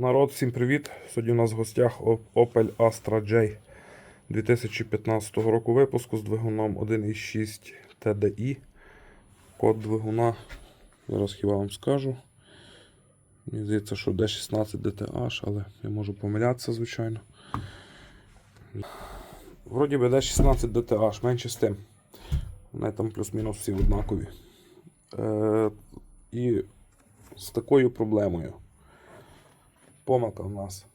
Народ, всім привіт! Сьогодні у нас в гостях Opel Astra J 2015 року випуску з двигуном 1.6 TDI. Код двигуна, зараз хіба вам скажу. Мені здається, що D16 DTH, але я можу помилятися, звичайно. Вроді би D16 DTH, менше з тим. Вони там плюс-мінус всі однакові. Е, і з такою проблемою. Помилка у нас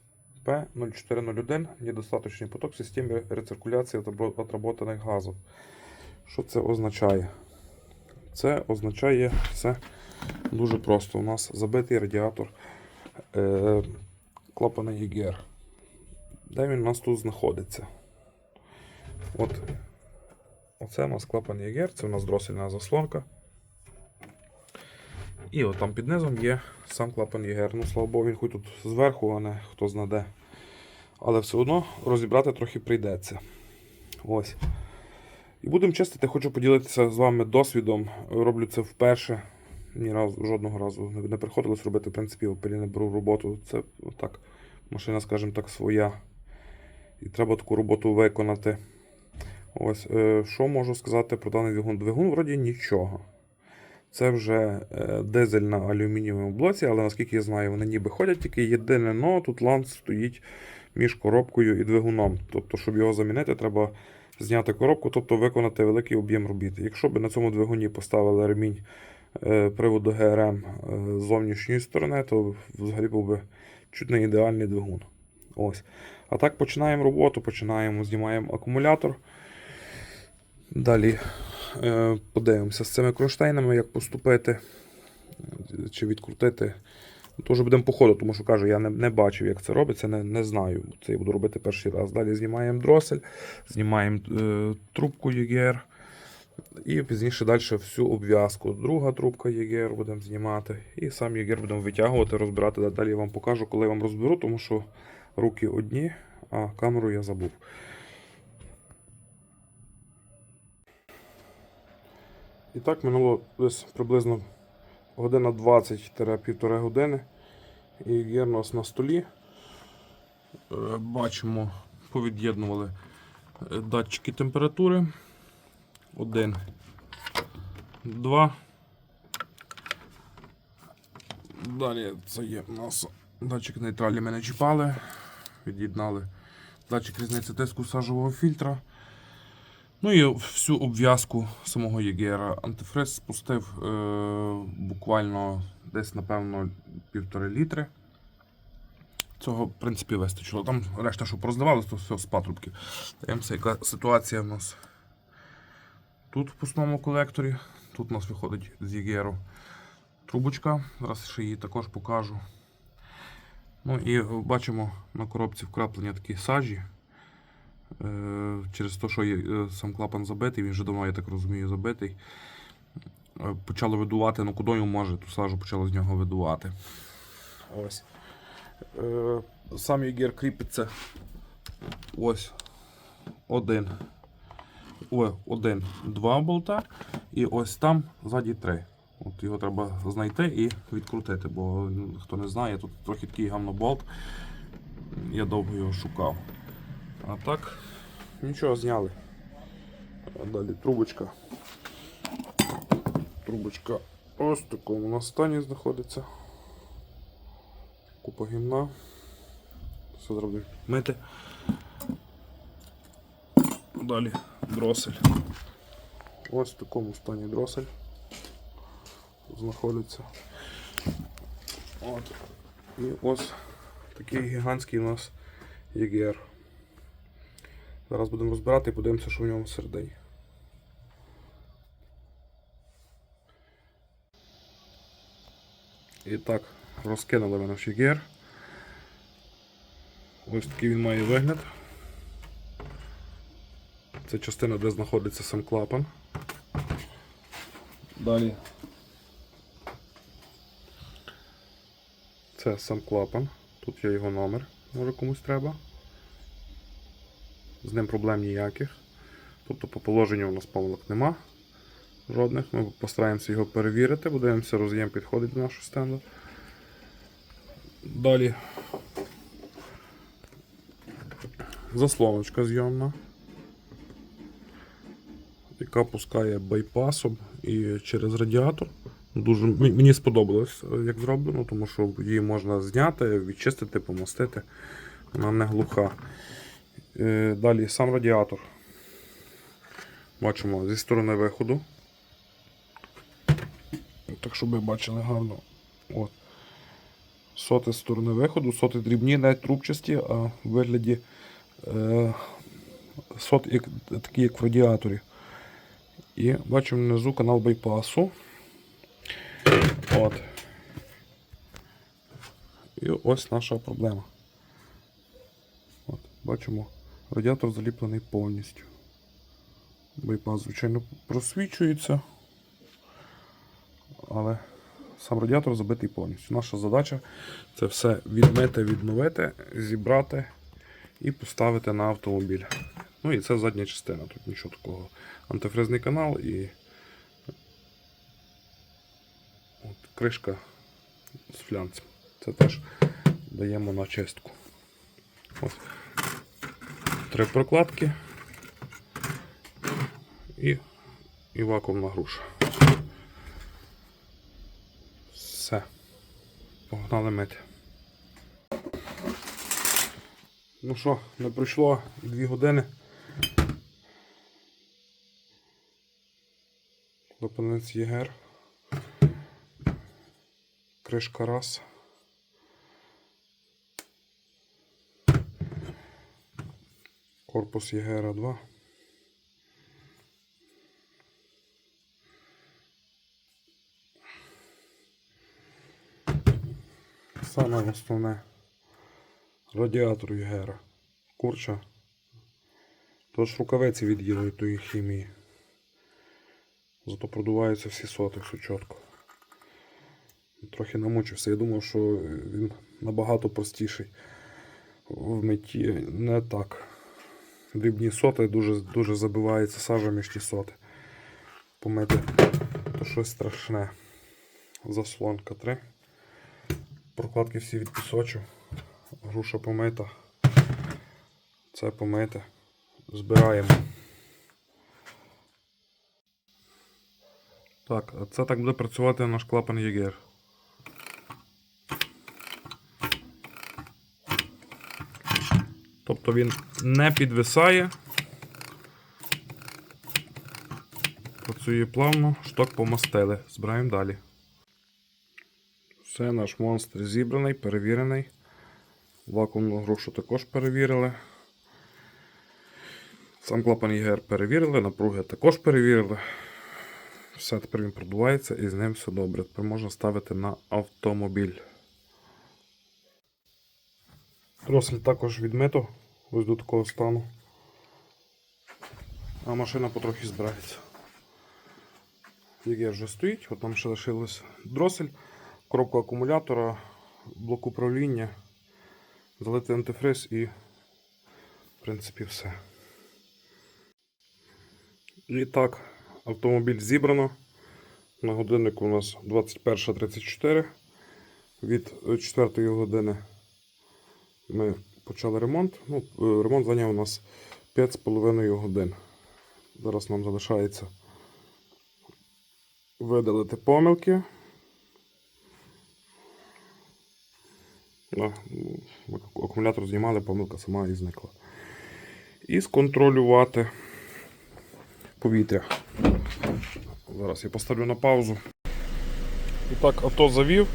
P0401, недостаточний поток в системі рециркуляції отработаних газів. Що це означає? Це означає все дуже просто. У нас забитий радіатор е, клапана EGR. Де він у нас тут знаходиться? От. Оце у нас клапан EGR, це у нас дросельна заслонка. І от там під низом є сам клапан ЄГР. Ну, слава Богу, він хоч тут зверху, а не хто знаде. Але все одно розібрати трохи прийдеться. Ось. І будемо чистити, хочу поділитися з вами досвідом. Роблю це вперше. Ні разу, жодного разу не, приходилось робити, в принципі, опері не беру роботу. Це так, машина, скажімо так, своя. І треба таку роботу виконати. Ось, е, що можу сказати про даний двигун? Двигун вроді нічого. Це вже е, дизель на алюмінієвому блоці, але наскільки я знаю, вони ніби ходять, тільки єдине но тут ланц стоїть між коробкою і двигуном. Тобто, щоб його замінити, треба зняти коробку, тобто виконати великий об'єм робіт. Якщо б на цьому двигуні поставили ремінь е, приводу ГРМ е, з зовнішньої сторони, то взагалі був би чуть не ідеальний двигун. Ось. А так починаємо роботу, починаємо, знімаємо акумулятор. Далі Подивимося з цими кронштейнами, як поступити е, чи відкрутити. Тож будемо по ходу, тому що кажу, я не, не бачив, як це робиться, не, не знаю. Це я буду робити перший раз. Далі знімаємо дросель, знімаємо е, трубку EGR. І пізніше далі всю обв'язку. Друга трубка EGR будемо знімати. І сам EGR будемо витягувати, розбирати. Далі я вам покажу, коли я вам розберу, тому що руки одні, а камеру я забув. І так минуло десь приблизно година 20-півтори години. І є у нас на столі. Е, Бачимо, повід'єднували е, датчики температури. Один, два. Далі це є у нас датчик нейтралі ми не чіпали. Від'єднали датчик різниці тиску сажового фільтра. Ну і всю обв'язку самого ЄГР. Антифриз спустив е, буквально десь, напевно, півтори літри. Цього, в принципі, вистачило. Там решта, що пороздавалося, то все з патрубки. Даємося, яка ситуація в нас тут в пустому колекторі. Тут у нас виходить з ЄГРу трубочка. Зараз ще її також покажу. Ну і бачимо на коробці вкраплення такі сажі. Е, Через те, що е, сам клапан забитий, він вже давно, я так розумію, забитий. Е, Почало видувати, ну йому може, ту сажу почало з нього видувати. Ось. Сам єгер кріпиться. Ось. Один. Ой, один, два болта. І ось там ззаді три. От його треба знайти і відкрутити, бо ну, хто не знає, тут трохи такий гамноболт. Я довго його шукав. А так, нічого зняли. Далі трубочка. Трубочка ось в такому на стані знаходиться. Купа гімна. Все зробимо мити. Далі дросель. Ось в такому стані дросель знаходиться. От. І ось такий гігантський у нас EGR. Зараз будемо розбирати і подивимося, що в ньому всередині. І так, розкинули ми наш EGR. Ось такий він має вигляд. Це частина, де знаходиться сам клапан. Далі. Це сам клапан. Тут є його номер, може комусь треба. З ним проблем ніяких. Тобто по положенню у нас помилок нема жодних. Ми постараємося його перевірити, подивимося, роз'єм підходить до нашого стенду. Далі. Заслоночка зйомна. Яка пускає байпасом і через радіатор. Дуже мені сподобалось, е, як зроблено, тому що її можна зняти, відчистити, помастити. Вона не глуха. Е, Далі сам радіатор. Бачимо зі сторони виходу. Так, щоб ви бачили гарно. От. Соти з сторони виходу, соти дрібні, не трубчасті, а в вигляді е, сот як, такі, як в радіаторі. І бачимо внизу канал байпасу. От. І ось наша проблема. От, бачимо, радіатор заліплений повністю. Байпас, звичайно, просвічується, але сам радіатор забитий повністю. Наша задача це все відмити, відновити, зібрати і поставити на автомобіль. Ну і це задня частина, тут нічого такого. Антифризний канал і от, кришка з флянцем. Це теж даємо на чистку. Ось. Три прокладки і, і вакуумна груша. Все. Погнали мити. Ну що, не пройшло 2 години. Лопанець ЄГР. Кришка раз. Корпус ЄГР 2. Саме основне радіатор ЄГР. Курча. Тож рукавиці від'їли тої хімії. Зато продуваються всі соти, все чітко. Трохи намучився. Я думав, що він набагато простіший в митті. Не так. Дрібні соти дуже, дуже забивається сажа між ті соти. Помити то щось страшне. Заслонка 3. Прокладки всі від пісочу. Груша помита. Це помите. Збираємо. Так, це так буде працювати наш клапан ЄГР. Тобто він не підвисає. Працює плавно, шток помастили. Збираємо далі. Все, наш монстр зібраний, перевірений. Вакуумну грушу також перевірили. Сам клапан ЄГР перевірили, напруги також перевірили. Все, тепер він продувається і з ним все добре. Тепер можна ставити на автомобіль. Дросель також відмито ось до такого стану. А машина потрохи збирається. ЄГР вже стоїть, от нам ще лишилось дросель, коробка акумулятора, блок управління, залити антифриз і в принципі все. І так, автомобіль зібрано. На годиннику у нас 21.34. Від 4 години ми почали ремонт. Ну, е, ремонт зайняв у нас 5,5 годин. Зараз нам залишається видалити помилки. Ну, акумулятор знімали, помилка сама і зникла. І сконтролювати повітря. Зараз я поставлю на паузу. І так, авто завів.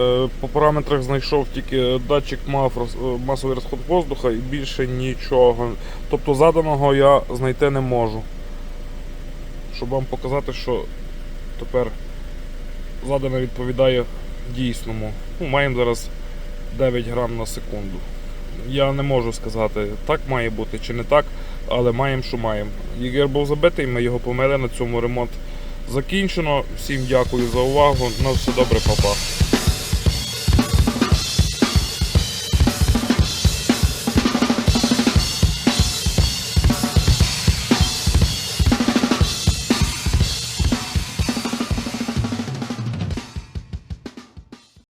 Е, По параметрах знайшов тільки датчик мав е, масовий розход воздуха і більше нічого. Тобто заданого я знайти не можу. Щоб вам показати, що тепер задане відповідає дійсному. Ну, маємо зараз 9 грам на секунду. Я не можу сказати, так має бути чи не так, але маємо, що маємо. Єгер був забитий, ми його помили на цьому ремонт закінчено. Всім дякую за увагу. На все добре, папа.